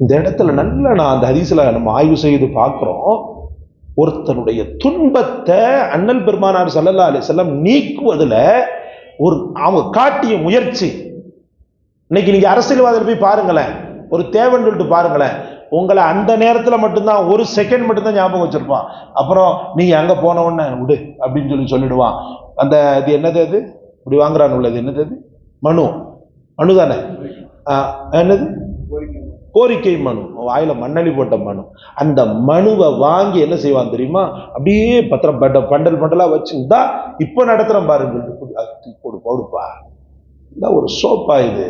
இந்த இடத்துல நல்ல நான் அந்த ஹதீஸில் நம்ம ஆய்வு செய்து பார்க்குறோம். ஒருத்தனுடைய துன்பத்தை அண்ணல் பெருமானார் சல்லல்லா அலி செல்லம் நீக்குவதில் ஒரு அவங்க காட்டிய முயற்சி. இன்னைக்கு நீங்கள் அரசியல்வாதிகள் போய் பாருங்களேன். ஒரு தேவைன்னு சொல்லிட்டு பாருங்களேன். உங்களை அந்த நேரத்தில் மட்டும்தான் ஒரு செகண்ட் மட்டும்தான் ஞாபகம் வச்சுருப்பான். அப்புறம் நீங்கள் அங்கே போனவுடனே விடு அப்படின்னு சொல்லி சொல்லிடுவான். அந்த இது என்னது அது? இப்படி வாங்குறான் உள்ளது. என்னது அது? மனு. மனு தானே? என்னது? கோரிக்கை மனு வாயில் மண்ணளி போட்ட மனு. அந்த மனுவை வாங்கி என்ன செய்வான் தெரியுமா? அப்படியே பத்திரம் பண்ட பண்டல் பண்டலாக வச்சுருந்தா இப்போ நடத்துகிறோம் பாருங்கள் பாருங்க போடு போடுப்பா. இல்லை ஒரு சோப்பா இது.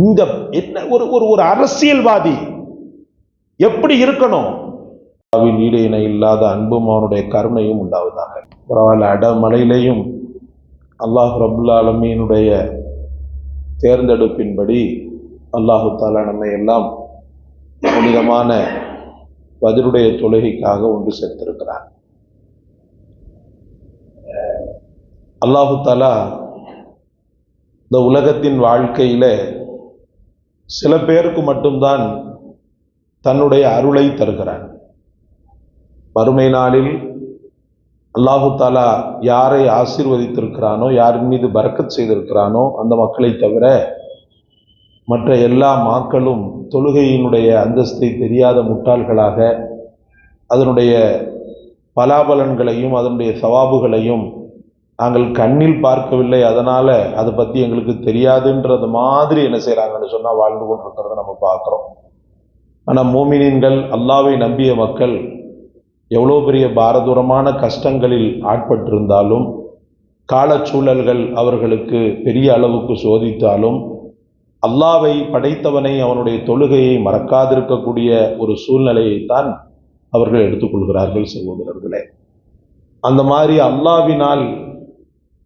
இங்க என்ன ஒரு ஒரு ஒரு அரசியல்வாதி எப்படி இருக்கணும்? அல்லாஹ்வின் ஈடு இணை இல்லாத அன்பும் அவனுடைய கருணையும் உண்டாவதாக. பரவாயில்ல அடமலையிலையும் அல்லாஹ் ரபுல்லா அலமீனுடைய தேர்ந்தெடுப்பின்படி அல்லாஹு தாலா நம்மை எல்லாம் புனிதமான பதிலுடைய தொழுகைக்காக ஒன்று சேர்த்திருக்கிறார். அல்லாஹு தாலா இந்த உலகத்தின் வாழ்க்கையில சில பேருக்கு மட்டும்தான் தன்னுடைய அருளை தருகிறான் மறுமை நாளில் அல்லாஹு தாலா யாரை ஆசீர்வதித்திருக்கிறானோ யாரின் மீது பரக்கத் செய்திருக்கிறானோ அந்த மக்களை தவிர மற்ற எல்லா மாக்களும் தொழுகையினுடைய அந்தஸ்தை தெரியாத முட்டாள்களாக அதனுடைய பலாபலன்களையும் அதனுடைய சவாபுகளையும் நாங்கள் கண்ணில் பார்க்கவில்லை. அதனால் அதை பற்றி எங்களுக்கு தெரியாதுன்றது மாதிரி என்ன செய்கிறாங்கன்னு சொன்னால் வாழ்ந்து கொண்டிருக்கிறத நம்ம பார்க்குறோம். ஆனால் மோமினின்கள் அல்லாவை நம்பிய மக்கள் எவ்வளோ பெரிய பாரதூரமான கஷ்டங்களில் ஆட்பட்டிருந்தாலும் காலச்சூழல்கள் அவர்களுக்கு பெரிய அளவுக்கு சோதித்தாலும் அல்லாவை படைத்தவனை அவனுடைய தொழுகையை மறக்காதிருக்கக்கூடிய ஒரு சூழ்நிலையைத்தான் அவர்கள் எடுத்துக்கொள்கிறார்கள் சகோதரர்களே. அந்த மாதிரி அல்லாவினால்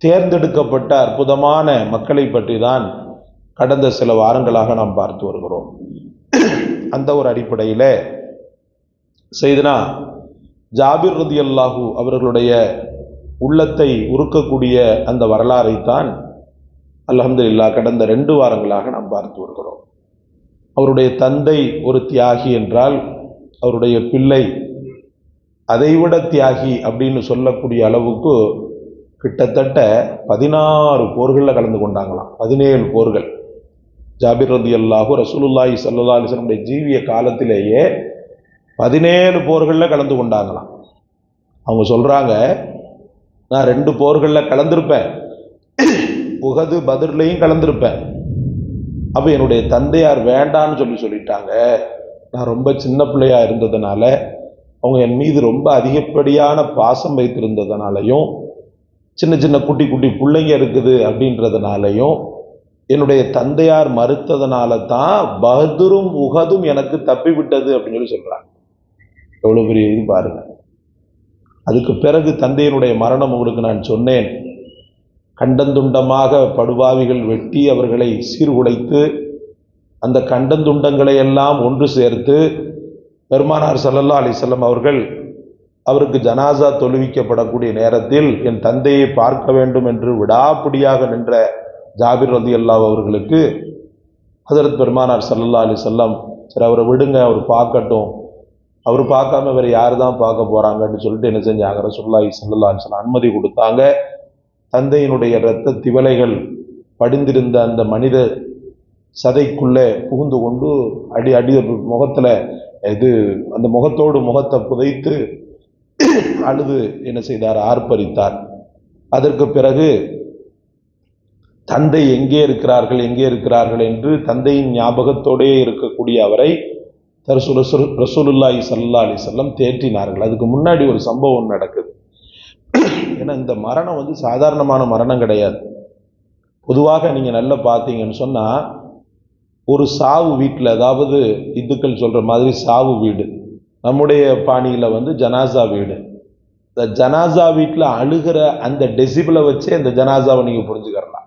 தேர்ந்தெடுக்கப்பட்ட அற்புதமான மக்களை பற்றி தான் கடந்த சில வாரங்களாக நாம் பார்த்து வருகிறோம். அந்த ஒரு அடிப்படையில் செய்தனா ஜாபிர் ரதி அல்லாஹூ அவர்களுடைய உள்ளத்தை உருக்கக்கூடிய அந்த வரலாறை தான் இல்லா கடந்த ரெண்டு வாரங்களாக நாம் பார்த்து வருகிறோம். அவருடைய தந்தை ஒரு தியாகி என்றால் அவருடைய பிள்ளை அதைவிட தியாகி அப்படின்னு சொல்லக்கூடிய அளவுக்கு கிட்டத்தட்ட பதினாறு போர்களில் கலந்து கொண்டாங்களாம். பதினேழு போர்கள். ஜாபிர் ரதி அல்லாஹூ ரசூலுல்லாஹி சல்லா அலிஸ்லமுடைய ஜீவிய காலத்திலேயே பதினேழு போர்களில் கலந்து கொண்டாங்களாம். அவங்க சொல்கிறாங்க நான் ரெண்டு போர்களில் கலந்திருப்பேன். உகது பதிர்லையும் கலந்திருப்பேன். அப்போ என்னுடைய தந்தையார் வேண்டான்னு சொல்லி சொல்லிட்டாங்க. நான் ரொம்ப சின்ன பிள்ளையாக இருந்ததுனால அவங்க என் மீது ரொம்ப அதிகப்படியான பாசம் வைத்திருந்ததுனாலையும் சின்ன சின்ன குட்டி குட்டி பிள்ளைங்க இருக்குது அப்படின்றதுனாலையும் என்னுடைய தந்தையார் மறுத்ததுனால தான் பகதூரும் உகதும் எனக்கு தப்பிவிட்டது அப்படின்னு சொல்லி சொல்கிறாங்க எவ்வளோ பெரிய இது பாருங்க. அதுக்கு பிறகு தந்தையினுடைய மரணம் உங்களுக்கு நான் சொன்னேன். கண்டந்துண்டமாக படுபாவிகள் வெட்டி அவர்களை சீர்குலைத்து அந்த கண்டந்துண்டங்களை எல்லாம் ஒன்று சேர்த்து பெருமானார் சல்லல்லா அலிசல்லம் அவர்கள் அவருக்கு ஜனாசா தொழுவிக்கப்படக்கூடிய நேரத்தில் என் தந்தையை பார்க்க வேண்டும் என்று விடாப்பிடியாக நின்ற ஜாபிர் ரதி அல்லாஹ் அவர்களுக்கு ஹசரத் பெருமானார் சல்லல்லா அலி செல்லம் சரி அவரை விடுங்க அவர் பார்க்கட்டும். அவர் பார்க்காம வேறு யார் தான் பார்க்க போகிறாங்கன்னு சொல்லிட்டு என்ன செஞ்சாங்க? ரசூலுல்லாஹி சல்லா அலி அனுமதி கொடுத்தாங்க. தந்தையினுடைய இரத்த திவலைகள் படிந்திருந்த அந்த மனித சதைக்குள்ளே புகுந்து கொண்டு அடி அடி முகத்தில் இது அந்த முகத்தோடு முகத்தை புதைத்து அழுது என்ன செய்தார்? ஆர்ப்பரித்தார். அதற்கு பிறகு தந்தை எங்கே இருக்கிறார்கள் எங்கே இருக்கிறார்கள் என்று தந்தையின் ஞாபகத்தோடே இருக்கக்கூடிய அவரை ரசூலுல்லாஹி சல்லா அலி செல்லம் தேற்றினார்கள். அதுக்கு முன்னாடி ஒரு சம்பவம் நடக்குது. ஏன்னா இந்த மரணம் வந்து சாதாரணமான மரணம் கிடையாது. பொதுவாக நீங்கள் நல்லா பார்த்தீங்கன்னு சொன்னால் ஒரு சாவு வீட்டில் அதாவது இந்துக்கள் சொல்கிற மாதிரி சாவு வீடு நம்முடைய பாணியில் வந்து ஜனாசா வீடு. இந்த ஜனாசா வீட்டில் அழுகிற அந்த டெசிபிளை வச்சே இந்த ஜனாசாவை நீங்கள் புரிஞ்சுக்கிறலாம்.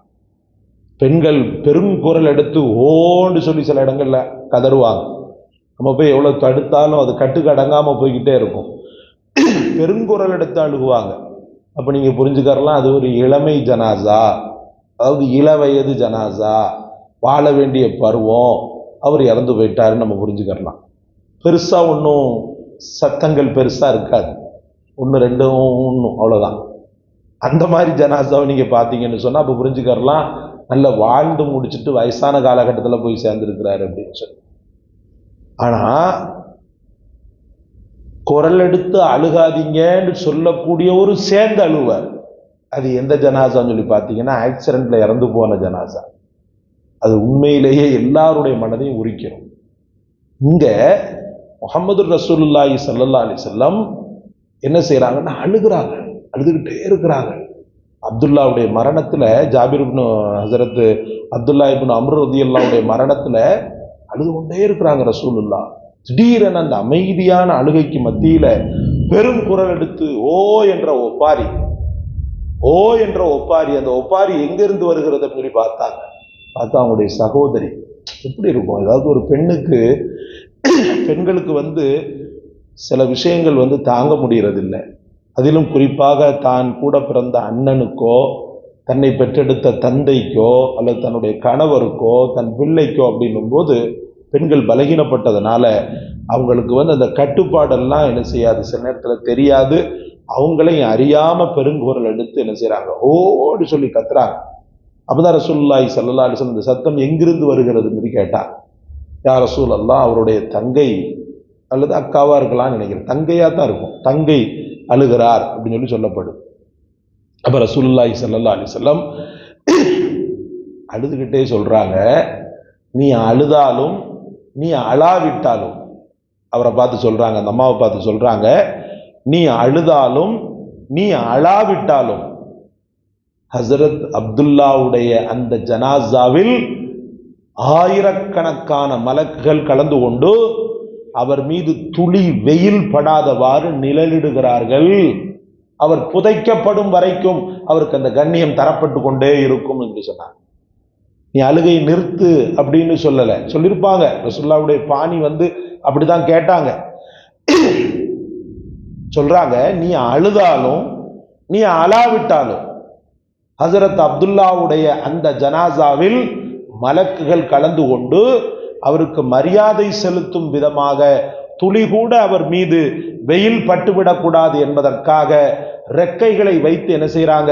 பெண்கள் பெருங்குரல் எடுத்து ஓண்டு சொல்லி சில இடங்களில் கதறுவாங்க. நம்ம போய் எவ்வளோ தடுத்தாலும் அது கட்டுக்கு அடங்காமல் போய்கிட்டே இருக்கும். பெருங்குரல் எடுத்து அழுகுவாங்க. அப்போ நீங்கள் புரிஞ்சுக்கறலாம் அது ஒரு இளமை ஜனாசா. அதாவது இள வயது ஜனாசா. வாழ வேண்டிய பருவம். அவர் இறந்து போயிட்டாருன்னு நம்ம புரிஞ்சுக்கலாம் பெருசாக ஒன்றும் சத்தங்கள் பெருசாக இருக்காது. ஒன்று ரெண்டும் ஒன்றும் அவ்வளோதான் அந்த மாதிரி ஜனாசாவை நீங்கள் பார்த்தீங்கன்னு சொன்னால் அப்போ புரிஞ்சுக்கறலாம் நல்ல வாழ்ந்து முடிச்சுட்டு வயசான காலகட்டத்தில் போய் சேர்ந்துருக்கிறாரு அப்படின்னு சொல்லி. ஆனால் குரல் எடுத்து அழுகாதீங்கன்னு சொல்லக்கூடிய ஒரு சேர்ந்து அழுவார். அது எந்த ஜனாசான்னு சொல்லி பார்த்தீங்கன்னா ஆக்சிடென்ட்ல இறந்து போன ஜனாசா. அது உண்மையிலேயே எல்லாருடைய மனதையும் உரிக்கிறோம். இங்க முகமது ரசூலுல்லாஹி ஸல்லல்லாஹு அலி செல்லம் என்ன செய்றாங்கன்னா அழுகிறாங்க. அழுதுகிட்டே இருக்கிறாங்க. அப்துல்லாவுடைய மரணத்துல ஜாபிர் இப்னு ஹசரத்து அப்துல்லா இப்னு அம்ரு ரதியுல்லாவுடைய மரணத்துல அழுது கொண்டே இருக்கிறாங்க ரசூலுல்லா திடீரென அந்த அமைதியான அழுகைக்கு மத்தியில பெரும் குரல் எடுத்து ஓ என்ற ஒப்பாரி ஓ என்ற ஒப்பாரி அந்த ஒப்பாரி எங்கிருந்து வருகிறது அப்படின்னு சொல்லி பார்த்தாங்க. பார்த்தா அவங்களுடைய சகோதரி எப்படி இருக்கும்? ஏதாவது ஒரு பெண்ணுக்கு பெண்களுக்கு வந்து சில விஷயங்கள் வந்து தாங்க முடியறதில்லை. அதிலும் குறிப்பாக தான் கூட பிறந்த அண்ணனுக்கோ தன்னை பெற்றெடுத்த தந்தைக்கோ அல்லது தன்னுடைய கணவருக்கோ தன் பிள்ளைக்கோ அப்படின்னும் போது பெண்கள் பலகீனப்பட்டதுனால அவங்களுக்கு வந்து அந்த கட்டுப்பாடெல்லாம் என்ன செய்யாது? சில நேரத்தில் தெரியாது. அவங்களையும் அறியாமல் பெருங்குரல் எடுத்து என்ன செய்கிறாங்க ஓடி சொல்லி கத்துறாங்க. அப்பதான் ரசூல்லாய் சல்லா அலிசன் இந்த சத்தம் எங்கிருந்து வருகிறதுன்னு கேட்டார் யார் ரசூல் அல்லா அவருடைய தங்கை அல்லது அக்காவாக இருக்கலாம்னு நினைக்கிறேன். தங்கையாக தான் இருக்கும். தங்கை அழுகிறார் அப்படின்னு சொல்லி சொல்லப்படும். அப்போ ரசூல்லாய் சல்லா அலிசல்லம் அழுதுகிட்டே சொல்கிறாங்க நீ அழுதாலும் நீ அழாவிட்டாலும் அவரை பார்த்து சொல்கிறாங்க அந்த அம்மாவை பார்த்து சொல்கிறாங்க நீ அழுதாலும் நீ அழாவிட்டாலும் ஹசரத் அப்துல்லாவுடைய அந்த ஜனாசாவில் ஆயிரக்கணக்கான மலக்குகள் கலந்து கொண்டு அவர் மீது துளி வெயில் படாதவாறு நிழலிடுகிறார்கள். அவர் புதைக்கப்படும் வரைக்கும் அவருக்கு அந்த கண்ணியம் தரப்பட்டு கொண்டே இருக்கும் என்று சொன்னார். நீ அழுகை நிறுத்து அப்படின்னு சொல்லலை. சொல்லியிருப்பாங்க ரசுல்லாவுடைய பாணி வந்து அப்படிதான் கேட்டாங்க. சொல்றாங்க நீ அழுதாலும் நீ அழாவிட்டாலும் ஹசரத் அப்துல்லாவுடைய அந்த ஜனாசாவில் மலக்குகள் கலந்து கொண்டு அவருக்கு மரியாதை செலுத்தும் விதமாக துளி கூட அவர் மீது வெயில் பட்டுவிடக்கூடாது என்பதற்காக ரெக்கைகளை வைத்து என்ன செய்கிறாங்க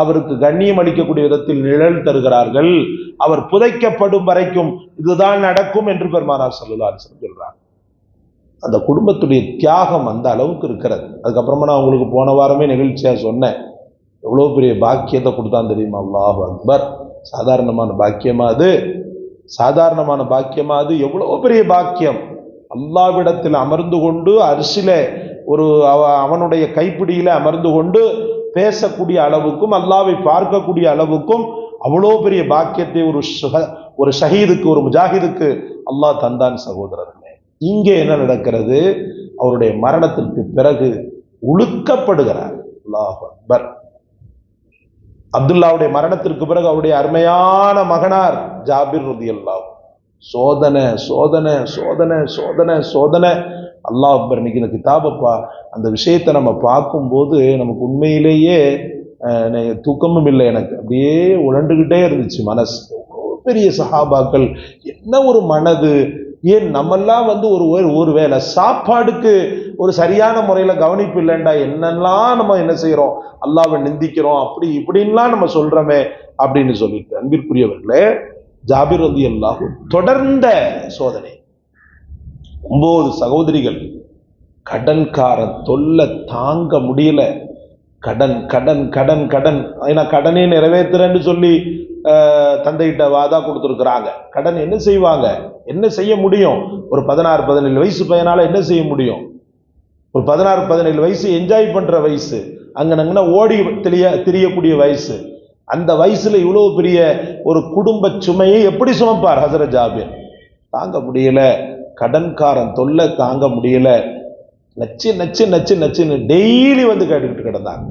அவருக்கு கண்ணியம் அளிக்கக்கூடிய விதத்தில் நிழல் தருகிறார்கள். அவர் புதைக்கப்படும் வரைக்கும் இதுதான் நடக்கும் என்று பெருமானார் சல்லா சொல்கிறார் அந்த குடும்பத்துடைய தியாகம் அந்த அளவுக்கு இருக்கிறது. அதுக்கப்புறமா நான் உங்களுக்கு போன வாரமே நிகழ்ச்சியாக சொன்னேன். எவ்வளோ பெரிய பாக்கியத்தை கொடுத்தான் தெரியுமா? அல்லாஹ் அக்பர். சாதாரணமான பாக்கியமா அது? சாதாரணமான பாக்கியமா அது? எவ்வளோ பெரிய பாக்கியம்? அல்லாவிடத்தில் அமர்ந்து கொண்டு அரிசில ஒரு அவ- அவனுடைய கைப்பிடியில் அமர்ந்து கொண்டு பேசக்கூடிய அளவுக்கும் அல்லாவை பார்க்கக்கூடிய அளவுக்கும் அவ்வளோ பெரிய பாக்கியத்தை ஒரு சுக- ஒரு ஷஹீதுக்கு ஒரு முஜாஹிதுக்கு அல்லாஹ் தந்தான் சகோதரர்களே. இங்கே என்ன நடக்கிறது? அவருடைய மரணத்திற்கு பிறகு உழுக்கப்படுகிறார் அல்லாஹ் அக்பர். அப்துல்லாவுடைய மரணத்திற்கு பிறகு அவருடைய அருமையான மகனார் ஜாபிர் ரதியல்லாஹ் சோதனை சோதனை சோதனை சோதனை சோதனை. அல்லாஹ் அக்பர் இன்னைக்கு இந்த கிதாபப்பா அந்த விஷயத்தை நம்ம பார்க்கும்போது நமக்கு உண்மையிலேயே தூக்கமும் இல்லை எனக்கு. அப்படியே உழண்டுகிட்டே இருந்துச்சு மனசு. பெரிய சஹாபாக்கள் என்ன ஒரு மனது? ஏன் நம்மெல்லாம் வந்து ஒரு ஒரு- ஒரு வேளை சாப்பாடுக்கு ஒரு சரியான முறையில் கவனிப்பு இல்லைண்டா? என்னெல்லாம் நம்ம என்ன செய்கிறோம் அல்லாவை நிந்திக்கிறோம் அப்படி இப்படின்லாம் நம்ம சொல்கிறோமே அப்படின்னு சொல்லிட்டு. அன்பிற்குரியவர்களே ஜாபிர் வந்து எல்லாகும் தொடர்ந்த சோதனை. ஒன்பது சகோதரிகள் கடன்காரன் தொல்லை தாங்க முடியல. கடன் கடன் கடன் கடன். ஏன்னா கடனே நிறைவேற்றுறேன்னு சொல்லி தந்தைகிட்ட வாதா கொடுத்துருக்குறாங்க. கடன் என்ன செய்வாங்க? என்ன செய்ய முடியும்? ஒரு பதினாறு பதினேழு வயசு பையனால் என்ன செய்ய முடியும்? ஒரு பதினாறு பதினேழு வயசு என்ஜாய் பண்ணுற வயசு. அங்கனங்கன்னா ஓடி தெரிய தெரியக்கூடிய வயசு. அந்த வயசுல இவ்வளவு பெரிய ஒரு குடும்ப சுமையை எப்படி சுமப்பார் ஹசரத் ஜாபிர்? தாங்க முடியல. கடன்காரன் தொல்லை தாங்க முடியல. நச்சு நச்சு நச்சு நச்சுன்னு டெய்லி வந்து கேட்டுக்கிட்டு கிடந்தாங்க.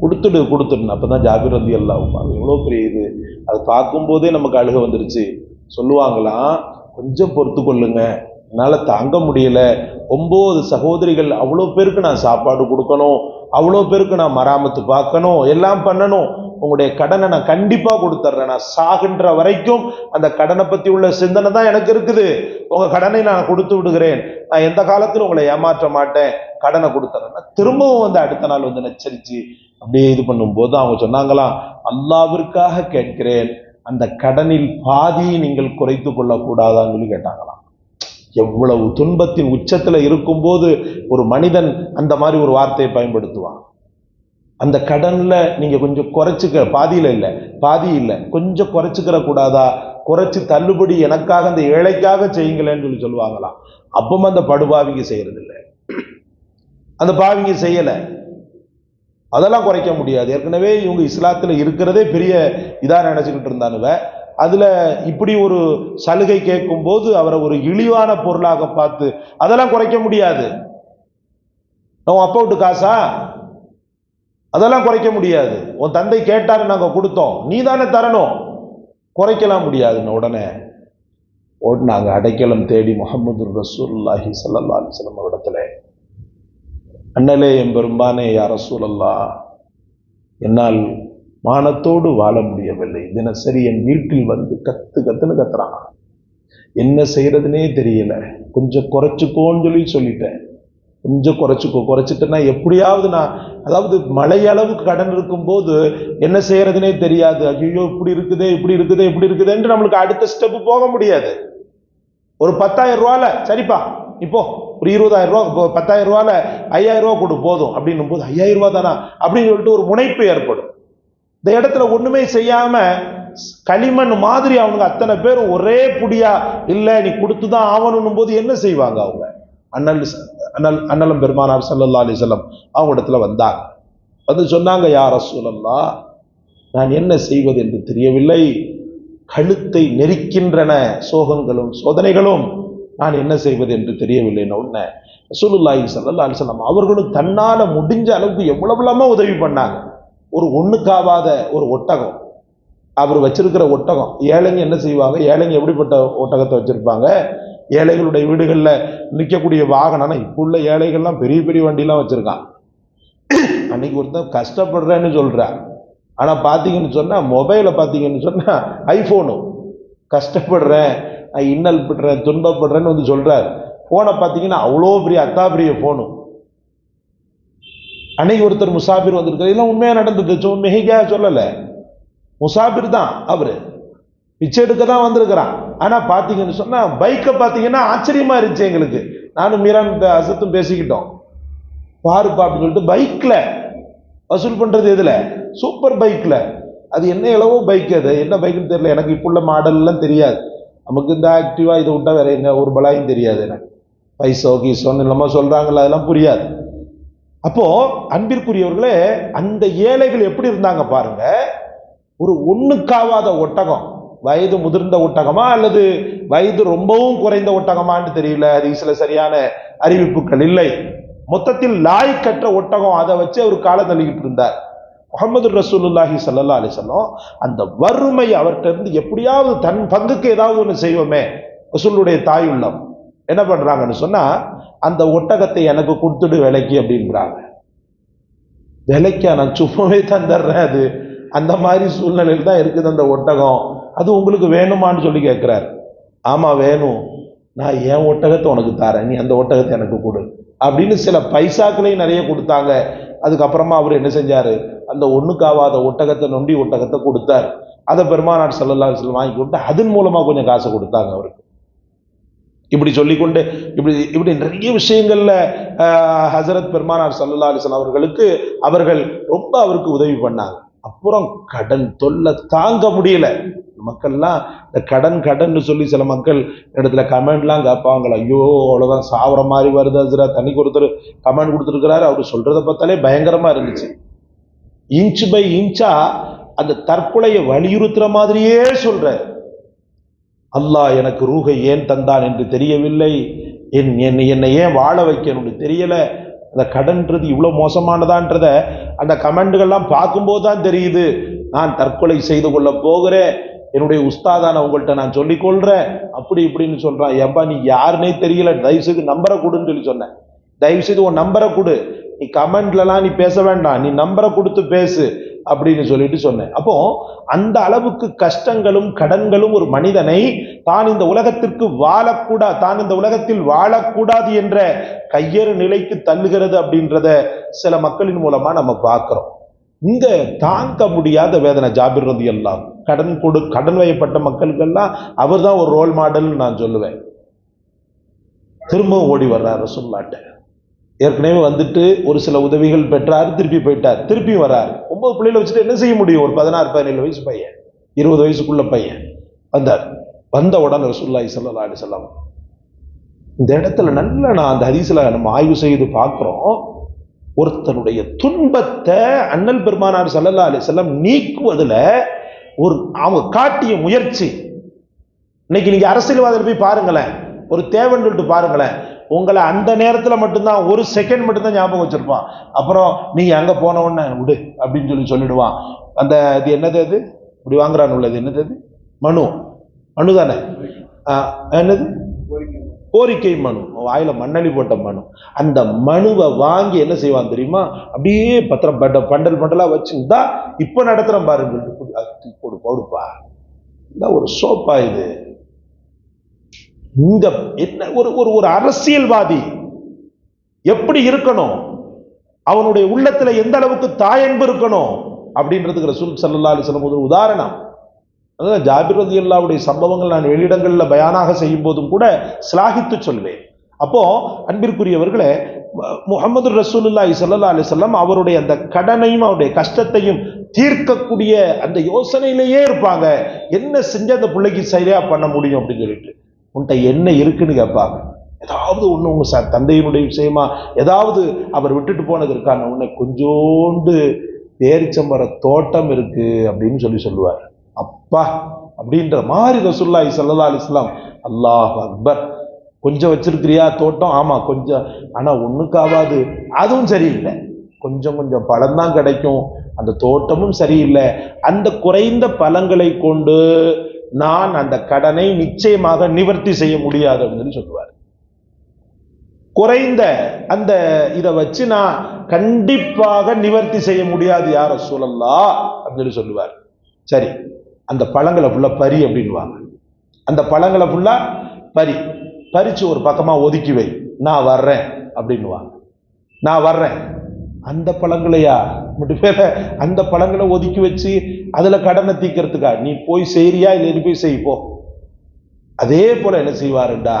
கொடுத்துடு அப்போ தான் ஜாபிர் வந்து எல்லாம் எவ்வளோ பெரிய இது. அது பார்க்கும்போதே நமக்கு அழுக வந்துருச்சு. சொல்லுவாங்களாம் கொஞ்சம் பொறுத்து கொள்ளுங்க. என்னால் தாங்க முடியல. ஒம்பது சகோதரிகள் அவ்வளோ பேருக்கு நான் சாப்பாடு கொடுக்கணும். அவ்வளோ பேருக்கு நான் மராமத்து பார்க்கணும். எல்லாம் பண்ணணும். உங்களுடைய கடனை நான் கண்டிப்பா கொடுத்துட்றேன் நான் சாகின்ற வரைக்கும் அந்த கடனை பத்தி உள்ள சிந்தனை தான் எனக்கு இருக்குது. உங்க கடனை நான் கொடுத்து விடுகிறேன். நான் எந்த காலத்திலும் உங்களை ஏமாற்ற மாட்டேன். கடனை கொடுத்துறேன் திரும்பவும் வந்து அடுத்த நாள் வந்து நச்சரிச்சு அப்படியே இது பண்ணும்போது அவங்க சொன்னாங்களாம் அல்லாவிற்காக கேட்கிறேன். அந்த கடனில் பாதியை நீங்கள் குறைத்து கொள்ளக்கூடாதான்னு சொல்லி கேட்டாங்களாம் எவ்வளவு துன்பத்தின் உச்சத்தில் இருக்கும்போது ஒரு மனிதன் அந்த மாதிரி ஒரு வார்த்தையை பயன்படுத்துவான். அந்த கடனில் நீங்கள் கொஞ்சம் குறைச்சிக்க பாதியில் இல்லை பாதி இல்லை கொஞ்சம் குறைச்சிக்கிற கூடாதா? குறைச்சி தள்ளுபடி எனக்காக அந்த ஏழைக்காக செய்யுங்களேன்னு சொல்லி சொல்லுவாங்களாம். அப்பவும் அந்த படுபாவிங்க செய்யறது அந்த பாவிங்க செய்யலை. அதெல்லாம் குறைக்க முடியாது. ஏற்கனவே இவங்க இஸ்லாத்தில் இருக்கிறதே பெரிய இதாக நினச்சிக்கிட்டு இருந்தானுவ. அதில் இப்படி ஒரு சலுகை கேட்கும்போது அவரை ஒரு இழிவான பொருளாக பார்த்து அதெல்லாம் குறைக்க முடியாது. உன் அப்பா விட்டு காசா? அதெல்லாம் குறைக்க முடியாது. உன் தந்தை கேட்டார் நாங்கள் கொடுத்தோம். நீ தானே தரணும். குறைக்கலாம் முடியாதுன்னு உடனே ஓடினாங்க அடைக்கலம் தேடி முகமது ரசூல்லாஹி சல்லா அலிஸ்லம் இடத்துல அண்ணலே என் பெரும்பானே யார் ரசூலல்லா என்னால் மானத்தோடு வாழ முடியவில்லை. தினசரி என் வீட்டில் வந்து கத்து கத்துன்னு கத்துறான். என்ன செய்யறதுனே தெரியல. கொஞ்சம் குறைச்சிக்கோன்னு சொல்லி சொல்லிட்டேன். கொஞ்சம் குறைச்சிக்கோ. குறைச்சிட்டேன்னா எப்படியாவது நான் அதாவது மழையளவுக்கு கடன் இருக்கும்போது என்ன செய்யறதுனே தெரியாது. ஐயோ இப்படி இருக்குதே இப்படி இருக்குதே இப்படி இருக்குதுன்ட்டு நம்மளுக்கு அடுத்த ஸ்டெப்பு போக முடியாது. ஒரு பத்தாயிரம் ரூபால சரிப்பா இப்போ ஒரு இருபதாயிரம் ரூபா இப்போ பத்தாயிரம் ரூபால ஐயாயிரம் ரூபா கொடு போதும். அப்படின்னும் போது ஐயாயிரம் ரூபா தானா? அப்படின்னு சொல்லிட்டு ஒரு முனைப்பு ஏற்படும். இந்த இடத்துல ஒண்ணுமே செய்யாம களிமண் மாதிரி அவனுங்க அத்தனை பேரும் ஒரே புடியா இல்லை நீ கொடுத்துதான் ஆகணும் போது என்ன செய்வாங்க அவங்க? அண்ணல் அண்ணல் அண்ணலம் பெருமானார் சல்லல்லா அலிசல்லம் அவங்க இடத்துல வந்தாங்க வந்து சொன்னாங்க யார் ரசூலல்லா நான் என்ன செய்வது என்று தெரியவில்லை. கழுத்தை நெரிக்கின்றன சோகங்களும் சோதனைகளும். நான் என்ன செய்வது என்று தெரியவில்லை உடனே ரசூலுல்லாஹி சல்லா அலைஹி வஸல்லம் அவர்களும் தன்னால் முடிஞ்ச அளவுக்கு எவ்வளவுலாமா உதவி பண்ணாங்க. ஒரு ஒன்றுக்காவாத ஒரு ஒட்டகம். அவர் வச்சிருக்கிற ஒட்டகம். ஏழைங்க என்ன செய்வாங்க? ஏழைங்க எப்படிப்பட்ட ஒட்டகத்தை வச்சுருப்பாங்க? ஏழைகளுடைய வீடுகளில் நிற்கக்கூடிய வாகனம்னா இப்போ உள்ள ஏழைகள்லாம் பெரிய பெரிய வண்டிலாம் வச்சுருக்கான். அன்னைக்கு ஒருத்தன் கஷ்டப்படுறேன்னு சொல்றான் ஆனால் பார்த்தீங்கன்னு சொன்னால் மொபைலை பார்த்தீங்கன்னு சொன்னால் ஐஃபோனு கஷ்டப்படுறேன் இன்னல் படுறேன் துன்பப்படுறேன்னு வந்து சொல்கிறார் ஃபோனை பார்த்தீங்கன்னா அவ்வளோ பெரிய அத்தா பெரிய போனு அன்னைக்கு ஒருத்தர் முசாபிர் வந்திருக்காரு இதெல்லாம் உண்மையாக நடந்தது சும்மா சொல்லலை. முசாபிர் தான் அவர். பிச்சை எடுக்க தான் வந்திருக்கிறான் ஆனால் பார்த்தீங்கன்னு சொன்னால் பைக்கை பார்த்தீங்கன்னா ஆச்சரியமா இருந்துச்சு எங்களுக்கு. நானும் மீரான் அசத்தும் பேசிக்கிட்டோம். பாருப்பா அப்படின்னு சொல்லிட்டு பைக்கில் வசூல் பண்ணுறது எதில்? சூப்பர் பைக்கில் அது என்ன எளவோ பைக் அது. என்ன பைக்குன்னு தெரியல. எனக்கு இப்போ உள்ள மாடல்லாம் தெரியாது. நமக்கு இந்த ஆக்டிவா இதை விட்டா வேற என்ன? ஒரு பலாயும் தெரியாது எனக்கு. பைசோ கீசோன்னு இல்லாமல் சொல்றாங்கல்ல அதெல்லாம் புரியாது. அப்போது அன்பிற்குரியவர்களே அந்த ஏழைகள் எப்படி இருந்தாங்க பாருங்க? ஒரு ஒன்றுக்காவாத ஒட்டகம். வயது முதிர்ந்த ஒட்டகமா அல்லது வயது ரொம்பவும் குறைந்த ஒட்டகமான்னு தெரியல அது சில சரியான அறிவிப்புகள் இல்லை. மொத்தத்தில் லாய் கற்ற ஒட்டகம் அதை வச்சு அவர் காலை தள்ளிக்கிட்டு இருந்தார். முகமது ரசூலுல்லாஹி சல்லா அலைஹி அந்த வறுமை அவர்கிட்ட இருந்து எப்படியாவது தன் பங்குக்கு ஏதாவது ஒன்று செய்வோமே ரசூலுடைய தாய் உள்ளம். என்ன பண்றாங்கன்னு சொன்னா அந்த ஒட்டகத்தை எனக்கு கொடுத்துடு விலைக்கு அப்படின்றாங்க. விலைக்கா நான் சும்மாவே தந்துடுறேன் அது அந்த மாதிரி சூழ்நிலையில் தான் இருக்குது அந்த ஒட்டகம். அது உங்களுக்கு வேணுமான்னு சொல்லி கேட்குறாரு. ஆமாம் வேணும். நான் என் ஒட்டகத்தை உனக்கு தரேன். நீ அந்த ஒட்டகத்தை எனக்கு கொடு. அப்படின்னு சில பைசாக்களையும் நிறைய கொடுத்தாங்க. அதுக்கப்புறமா அவர் என்ன செஞ்சார்? அந்த ஒன்றுக்காவாத ஒட்டகத்தை நொண்டி ஒட்டகத்தை கொடுத்தார். அதை பெருமானார் ஸல்லல்லாஹு அலைஹி வாங்கி கொடுத்து அதன் மூலமாக கொஞ்சம் காசை கொடுத்தாங்க அவருக்கு. இப்படி சொல்லிக்கொண்டு இப்படி இப்படி நிறைய விஷயங்களில் ஹசரத் பெருமானார் ஸல்லல்லாஹு அவர்களுக்கு அவர்கள் ரொம்ப அவருக்கு உதவி பண்ணாங்க. அப்புறம் கடன் தொல்லை தாங்க முடியல. மக்கள்லாம் இந்த கடன் கடன்னு சொல்லி சில மக்கள் இடத்துல கமெண்ட்லாம் கேட்பாங்களா ஐயோ அவ்வளோதான் சாவர மாதிரி வருது அசுரா தண்ணி ஒருத்தர் கமெண்ட் கொடுத்துருக்கிறாரு. அவர் சொல்கிறத பார்த்தாலே பயங்கரமாக இருந்துச்சு. இன்ச் பை இன்ச்சா அந்த தற்கொலையை வலியுறுத்துகிற மாதிரியே சொல்கிறார் அல்லாஹ் எனக்கு ரூகை ஏன் தந்தான் என்று தெரியவில்லை. என் என்னை என்னை ஏன் வாழ வைக்கணும்னு தெரியலை. அந்த கடன்றது இவ்வளோ மோசமானதான்றத அந்த கமெண்ட்கள்லாம் பார்க்கும்போது தான் தெரியுது. நான் தற்கொலை செய்து கொள்ள போகிறேன். என்னுடைய உஸ்தாதான உங்கள்கிட்ட நான் சொல்லிக்கொள்கிறேன் அப்படி இப்படின்னு சொல்கிறான் ஏன்பா நீ யாருன்னே தெரியல. தயவு செய்து நம்பரை கொடுன்னு சொல்லி சொன்னேன். தயவுசெய்து உன் நம்பரை கொடு. நீ கமெண்ட்லலாம் நீ பேச வேண்டாம். நீ நம்பரை கொடுத்து பேசு அப்படின்னு சொல்லிட்டு சொன்னேன். அப்போ அந்த அளவுக்கு கஷ்டங்களும் கடன்களும் ஒரு மனிதனை தான் இந்த உலகத்திற்கு வாழக்கூடா தான் இந்த உலகத்தில் வாழக்கூடாது என்ற கையறு நிலைக்கு தள்ளுகிறது அப்படின்றத சில மக்களின் மூலமா நம்ம பார்க்கிறோம். இங்க தாங்க முடியாத வேதனை ஜாபிர் ரதி எல்லாம் கடன் கொடு கடன் வயப்பட்ட மக்களுக்கெல்லாம் அவர் தான் ஒரு ரோல் மாடல்னு நான் சொல்லுவேன். திரும்பவும் ஓடி வர்றார் ரசுல்லாட்ட ஏற்கனவே வந்துட்டு ஒரு சில உதவிகள் பெற்றார் திருப்பி போயிட்டார் திருப்பி வர்றார். ஒன்பது பிள்ளைகளை வச்சுட்டு என்ன செய்ய முடியும்? ஒரு பதினாறு பதினேழு வயசு பையன் இருபது வயசுக்குள்ள பையன் வந்தார். வந்த உடனே ரசூல்லாய் சல்லா அலிசல்லாம் இந்த இடத்துல நல்ல நான் அந்த ஹதீஸ்ல நம்ம ஆய்வு செய்து பார்க்குறோம். ஒருத்தனுடைய துன்பத்தை அண்ணல் பெருமானார் சல்லல்லா அலிசல்லாம் நீக்குவதில் ஒரு அவங்க காட்டிய முயற்சி. இன்னைக்கு நீங்கள் அரசியல்வாதிகள் போய் பாருங்களேன். ஒரு தேவன் சொல்லிட்டு பாருங்களேன். உங்களை அந்த நேரத்தில் மட்டும்தான் ஒரு செகண்ட் மட்டும்தான் ஞாபகம் வச்சுருப்பான். அப்புறம் நீங்கள் அங்கே போன உடனே விடு அப்படின்னு சொல்லி சொல்லிடுவான். அந்த இது என்னது அது? இப்படி வாங்குறான் உள்ளது என்னது அது? மனு. மனு தானே? என்னது? கோரிக்கை மனு வாயில மண்ணளி போட்ட மனு. அந்த மனுவை வாங்கி என்ன செய்வான் தெரியுமா? அப்படியே பத்திரம் பண்ட பண்டல் பண்டலா வச்சுருந்தா இப்ப நடத்துறேன் பாருங்க போடு, போடுப்பா. இந்த ஒரு சோப்பா இது? இங்க என்ன ஒரு ஒரு ஒரு அரசியல்வாதி எப்படி இருக்கணும்? அவனுடைய உள்ளத்துல எந்த அளவுக்கு தாயன்பு இருக்கணும்? அப்படின்றதுக்கு ரசூல் சல்லா அலிஸ்லம் ஒரு உதாரணம். அதாவது ஜாபிர் ரதி அல்லாவுடைய சம்பவங்கள் நான் வெளியிடங்களில் பயானாக செய்யும் போதும் கூட சிலாகித்து சொல்வேன். அப்போ அன்பிற்குரியவர்களே முகமது ரசூலுல்லாஹி சல்லா அலிசல்லாம் அவருடைய அந்த கடனையும் அவருடைய கஷ்டத்தையும் தீர்க்கக்கூடிய அந்த யோசனையிலேயே இருப்பாங்க. என்ன செஞ்சு அந்த பிள்ளைக்கு சரியா பண்ண முடியும் அப்படின்னு சொல்லிட்டு. உன்கிட்ட என்ன இருக்குன்னு கேட்பாங்க. ஏதாவது ஒன்று உங்கள் சார் தந்தையினுடைய விஷயமா ஏதாவது அவர் விட்டுட்டு போனது இருக்கான உன்னை கொஞ்சோண்டு பேரிச்சம்பர தோட்டம் இருக்கு அப்படின்னு சொல்லி சொல்லுவார். அப்பா அப்படின்ற மாதிரி ரசுல்லாய் சல்லா அலிஸ்லாம் அல்லாஹ் அக்பர். கொஞ்சம் வச்சிருக்கிறியா? தோட்டம்? ஆமாம் கொஞ்சம். ஆனால் ஒன்றுக்காவாது அதுவும் சரியில்லை. கொஞ்சம் கொஞ்சம் பழம் தான் கிடைக்கும். அந்த தோட்டமும் சரியில்லை. அந்த குறைந்த பழங்களை கொண்டு நான் அந்த கடனை நிச்சயமாக நிவர்த்தி செய்ய முடியாது அப்படின்னு சொல்லுவார். குறைந்த அந்த இதை வச்சு நான் கண்டிப்பாக நிவர்த்தி செய்ய முடியாது யார சூழல்லா அப்படின்னு சொல்லுவார். சரி அந்த பழங்களை ஃபுல்லாக பறி அப்படின்வாங்க அந்த பழங்களை ஃபுல்லாக பறி பறித்து ஒரு பக்கமாக ஒதுக்கி வை. நான் வர்றேன் அப்படின்னுவாங்க. நான் வர்றேன். அந்த பழங்களையா? மட்டும் பேர அந்த பழங்களை ஒதுக்கி வச்சு அதில் கடனை தீக்கிறதுக்கா? நீ போய் செய்கிறியா இல்லை நீ போய் செய்ப்போ அதே போல் என்ன செய்வாருண்டா?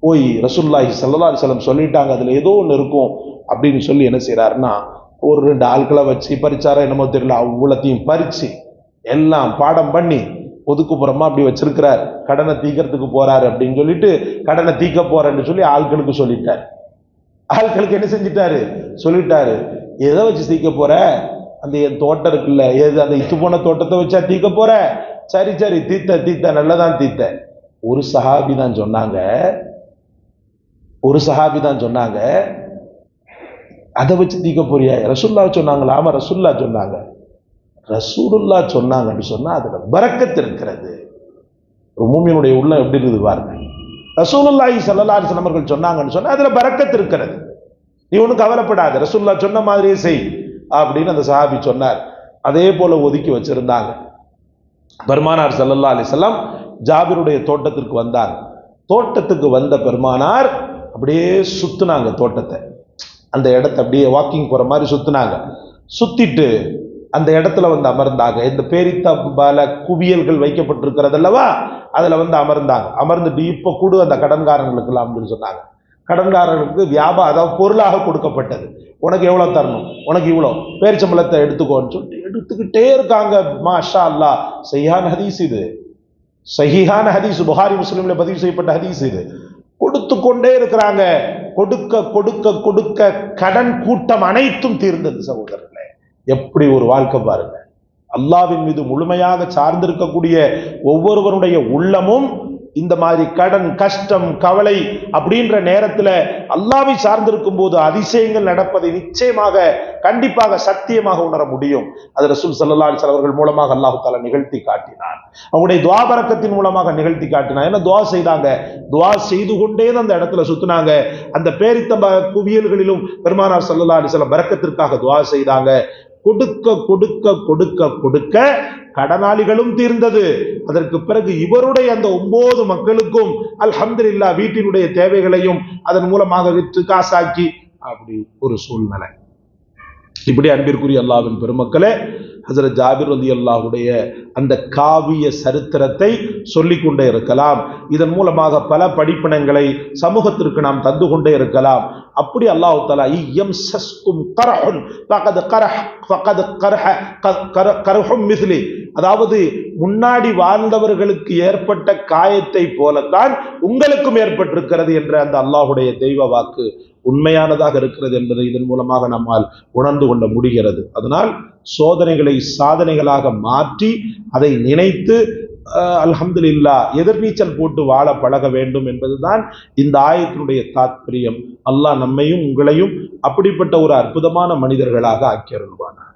போய் ரசுல்லாஹி சல்லா செலம் சொல்லிட்டாங்க. அதில் ஏதோ ஒன்று இருக்கும் அப்படின்னு சொல்லி என்ன செய்கிறாருன்னா ஒரு ரெண்டு ஆட்களை வச்சு பறிச்சாரா என்னமோ தெரியல அவ்வளோத்தையும் பறித்து எல்லாம் பாடம் பண்ணி ஒதுக்குப்புறமா அப்படி வச்சிருக்கிறார். கடனை தீக்கிறதுக்கு போறாரு அப்படின்னு சொல்லிட்டு கடனை தீக்க போறேன்னு சொல்லி ஆட்களுக்கு சொல்லிட்டார். ஆட்களுக்கு என்ன செஞ்சிட்டாரு? சொல்லிட்டாரு எதை வச்சு தீக்க போற? அந்த என் தோட்டம் இருக்குல்ல எது அந்த இத்து போன தோட்டத்தை வச்சா தீக்க போற? சரி சரி தீத்த தீத்த நல்லதான் தீத்த. ஒரு சஹாபி தான் சொன்னாங்க. ஒரு சஹாபி தான் சொன்னாங்க. அதை வச்சு தீக்க போறியா? ரசுல்லா சொன்னாங்களா ஆமா ரசுல்லா சொன்னாங்க. ரசூலுல்லா சொன்னாங்கன்னு சொன்னால் அதில் பரக்கத்து இருக்கிறது. ஒரு மூமியனுடைய உள்ளம் எப்படி இருக்குது பாருங்க. ரசூலுல்லாஹி ஸல்லல்லாஹு அலைஹி அவர்கள் சொன்னாங்கன்னு சொன்னால் அதில் பரக்கத்து இருக்கிறது. நீ ஒன்றும் கவலைப்படாத ரசூல்லா சொன்ன மாதிரியே செய் அப்படின்னு அந்த சஹாபி சொன்னார். அதே போல் ஒதுக்கி வச்சுருந்தாங்க. பெருமானார் சல்லல்லா அலிசல்லாம் ஜாபிருடைய தோட்டத்திற்கு வந்தார். தோட்டத்துக்கு வந்த பெருமானார் அப்படியே சுற்றுனாங்க தோட்டத்தை. அந்த இடத்த அப்படியே வாக்கிங் போகிற மாதிரி சுற்றுனாங்க சுற்றிட்டு அந்த இடத்துல வந்து அமர்ந்தாங்க. இந்த பேரித்தாம்பால குவியல்கள் வைக்கப்பட்டிருக்கிறது அல்லவா? வந்து அமர்ந்தாங்க. அமர்ந்துட்டு இப்போ கூடு அந்த கடன்காரங்களுக்கெல்லாம் அப்படின்னு சொன்னாங்க. கடன்காரர்களுக்கு வியாபாரம் அதாவது பொருளாக கொடுக்கப்பட்டது. உனக்கு எவ்வளோ தரணும்? உனக்கு இவ்வளோ. பேரிச்சம்பளத்தை எடுத்துக்கோன்னு சொல்லிட்டு எடுத்துக்கிட்டே இருக்காங்க. மாஷா அல்லா சையான ஹதீஸ் இது. சஹிஹான ஹதீஸ். புகாரி முஸ்லீமில் பதிவு செய்யப்பட்ட ஹதீஸ் இது. கொடுத்து கொண்டே இருக்கிறாங்க. கொடுக்க கொடுக்க கொடுக்க கடன் கூட்டம் அனைத்தும் தீர்ந்தது சகோதரர்கள். எப்படி ஒரு வாழ்க்கை பாருங்க. அல்லாவின் மீது முழுமையாக சார்ந்திருக்கக்கூடிய ஒவ்வொருவருடைய உள்ளமும் இந்த மாதிரி கடன் கஷ்டம் கவலை அப்படின்ற நேரத்துல அல்லாவை சார்ந்திருக்கும் போது அதிசயங்கள் நடப்பதை நிச்சயமாக கண்டிப்பாக சத்தியமாக உணர முடியும். அது ரசூல் சல்லா அலிஸ் அவர்கள் மூலமாக அல்லாஹு தாலா நிகழ்த்தி காட்டினான். அவங்களுடைய துவாபரக்கத்தின் மூலமாக நிகழ்த்தி காட்டினான். ஏன்னா துவா செய்தாங்க? துவா செய்து கொண்டே தான் அந்த இடத்துல சுத்தினாங்க. அந்த பேரித்த குவியல்களிலும் பெருமானார் சல்லா அலிஸ்லாம் பரக்கத்திற்காக துவா செய்தாங்க. கொடுக்க கொடுக்க கொடுக்க கொடுக்க கடனாளிகளும் தீர்ந்தது. அதற்கு பிறகு இவருடைய அந்த ஒன்பது மக்களுக்கும் அல்ஹம்துலில்லா வீட்டினுடைய தேவைகளையும் அதன் மூலமாக விற்று காசாக்கி அப்படி ஒரு சூழ்நிலை. இப்படி அன்பிற்குரிய அல்லாவின் பெருமக்களே ஹசரத் ஜாபிர் ரதி அல்லாஹுடைய அந்த காவிய சரித்திரத்தை சொல்லிக் கொண்டே இருக்கலாம். இதன் மூலமாக பல படிப்பினங்களை சமூகத்திற்கு நாம் தந்து கொண்டே இருக்கலாம். அப்படி அல்லாஹு தலா ஐயம் சஸ்கும் கரஹுன் பகது கரஹ் பகது கரஹ கரஹும் மிஸ்லி. அதாவது முன்னாடி வாழ்ந்தவர்களுக்கு ஏற்பட்ட காயத்தை போலத்தான் உங்களுக்கும் ஏற்பட்டிருக்கிறது என்ற அந்த அல்லாஹுடைய தெய்வ வாக்கு. உண்மையானதாக இருக்கிறது என்பதை இதன் மூலமாக நம்மால் உணர்ந்து கொள்ள முடிகிறது. அதனால் சோதனைகளை சாதனைகளாக மாற்றி அதை நினைத்து அல்ஹம்துலில்லா எதிர்நீச்சல் போட்டு வாழ பழக வேண்டும் என்பதுதான் இந்த ஆயத்தினுடைய தாத்பரியம். அல்லாஹ் நம்மையும் உங்களையும் அப்படிப்பட்ட ஒரு அற்புதமான மனிதர்களாக ஆக்கியருள்வானார்